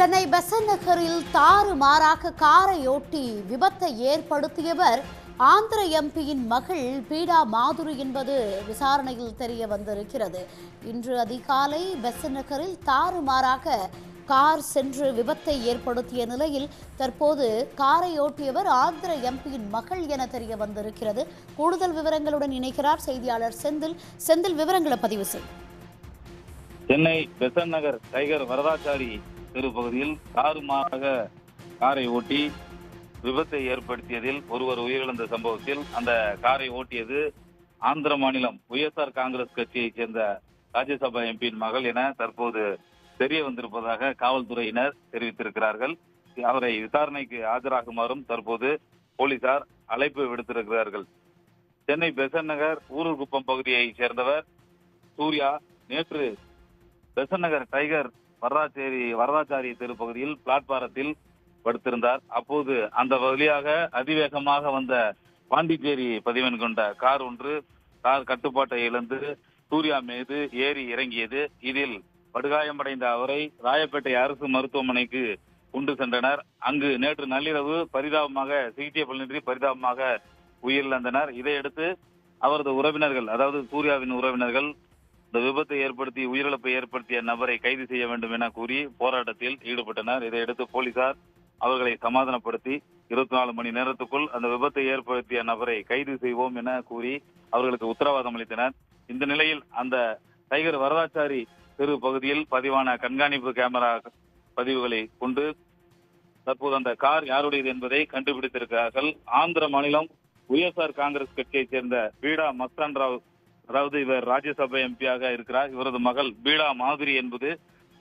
சென்னை பெசன் நகரில் தாறுமாறாக காரையோட்டி விபத்தை ஏற்படுத்தியவர் ஆந்திர எம்பியின் மகள் பீடா மாதுரி என்பது விசாரணையில் தெரிய வந்திருக்கிறது. இன்று அதிகாலை பெசன் நகரில் தாறுமாறாக கார் சென்று விபத்தை ஏற்படுத்திய நிலையில் தற்போது காரை ஓட்டியவர் ஆந்திர எம்பியின் மகள் என தெரிய வந்திருக்கிறது. கூடுதல் விவரங்களுடன் இணைக்கிறார் செய்தியாளர் செந்தில். செந்தில் விவரங்களை பதிவு செய். சென்னை பெசன் நகர் டைகர் வரதாச்சாரி தெரு பகுதியில் தாறுமாறாக காரை ஓட்டி விபத்தை ஏற்படுத்தியதில் ஒருவர் உயிரிழந்த சம்பவத்தில் அந்த காரை ஓட்டியது ஆந்திர மாநிலம் ஒய்எஸ்ஆர் காங்கிரஸ் கட்சியைச் சேர்ந்த ராஜ்யசபா எம்பியின் மகள் என தற்போது தெரிய வந்திருப்பதாக காவல்துறையினர் தெரிவித்திருக்கிறார்கள். அவரை விசாரணைக்கு ஆஜராகுமாறும் தற்போது போலீசார் அழைப்பு விடுத்திருக்கிறார்கள். சென்னை பெசன் நகர் ஊருக்குப்பம் பகுதியைச் சேர்ந்தவர் சூர்யா. நேற்று பெசன் நகர் டைகர் வரதாச்சேரி வரதாச்சாரி தெரு பகுதியில் பிளாட்பாரத்தில் படுத்திருந்தார். அப்போது அந்த வழியாக அதிவேகமாக வந்த பாண்டிச்சேரி பதிவெண் கொண்ட கார் ஒன்று கார் கட்டுப்பாட்டை இழந்து சூர்யா மீது ஏறி இறங்கியது. இதில் படுகாயமடைந்த அவரை ராயப்பேட்டை அரசு மருத்துவமனைக்கு கொண்டு சென்றனர். அங்கு நேற்று நள்ளிரவு பரிதாபமாக சிகிச்சை பலனின்றி பரிதாபமாக உயிரிழந்தனர். இதையடுத்து அவரது உறவினர்கள் அதாவது சூர்யாவின் உறவினர்கள் இந்த விபத்தை ஏற்படுத்தி உயிரிழப்பை ஏற்படுத்திய நபரை கைது செய்ய வேண்டும் என கூறி போராட்டத்தில் ஈடுபட்டனர். இதையடுத்து போலீசார் அவர்களை சமாதானப்படுத்தி இருபத்தி நாலு மணி நேரத்துக்குள் அந்த விபத்தை ஏற்படுத்திய நபரை கைது செய்வோம் என கூறி அவர்களுக்கு உத்தரவாதம் அளித்தனர். இந்த நிலையில் அந்த டைகர் வரதாச்சாரி தெரு பகுதியில் பதிவான கண்காணிப்பு கேமரா பதிவுகளை கொண்டு தற்போது அந்த கார் யாருடையது என்பதை கண்டுபிடித்திருக்கிறார்கள். ஆந்திர மாநிலம் ஒய்எஸ்ஆர் காங்கிரஸ் கட்சியைச் சேர்ந்த பீடா மஸ்தான் ராவ் அதாவது இவர் ராஜ்யசபா எம்பியாக இருக்கிறார். இவரது மகள் பீடா மாதுரி என்பது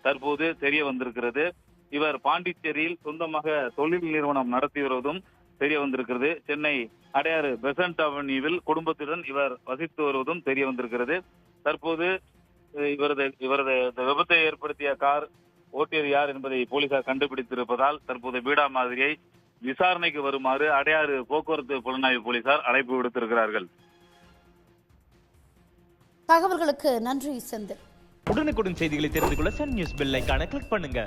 தற்போது தெரிய வந்திருக்கிறது. இவர் பாண்டிச்சேரியில் சொந்தமாக தொழில் நிறுவனம் நடத்தி வருவதும் தெரிய வந்திருக்கிறது. சென்னை அடையாறு பெசன்ட் அவென்யூவில் குடும்பத்துடன் இவர் வசித்து வருவதும் தெரிய வந்திருக்கிறது. தற்போது இவரது இவரது இந்த விபத்தை ஏற்படுத்திய கார் ஓட்டியர் யார் என்பதை போலீசார் கண்டுபிடித்திருப்பதால் தற்போது பீடா மாதிரியை விசாரணைக்கு வருமாறு அடையாறு போக்குவரத்து புலனாய்வு போலீசார் அழைப்பு விடுத்திருக்கிறார்கள். தகவல்களுக்கு நன்றி செந்தில். உடனுக்குடன் செய்திகளை தெரிந்து கொள்ள சன் நியூஸ் பெல் ஐக்கான கிளிக் பண்ணுங்க.